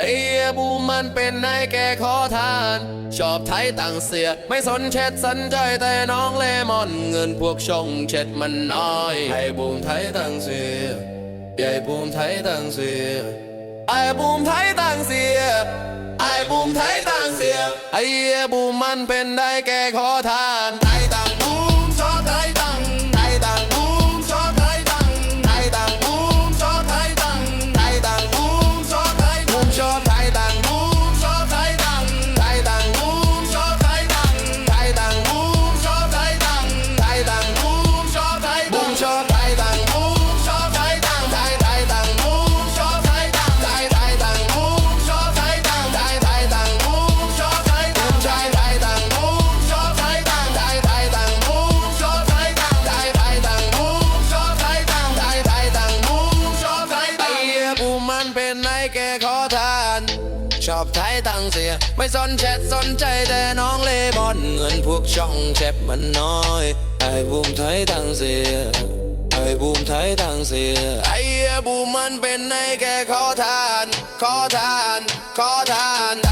ไอ้บูมันเป็นนายแกขอทาน ชอบไทยต่างเสีย ไม่สนเช็ดสนใจแต่น้องเลมอน เงินพวกชงเช็ดมันน้อยให้บูมไทยต่างเสียใหญ่บูมไทยต่างเสียไอ้บูมไทยต่างเสียไอ้บูมไทยต่างเสียไอ้บูมมันเป็นได้แก่ขอทาน อบไทยตังเสีย ไม่สนแชทสนใจแต่น้องเลบอนเงินพวกช่องแชบมันน้อยไอ้บูมไทยตังเสียไอ้บูมไทยตังเสียไอ้บูมมันเป็นไอ้แกขอทาน ขอทาน ขอทาน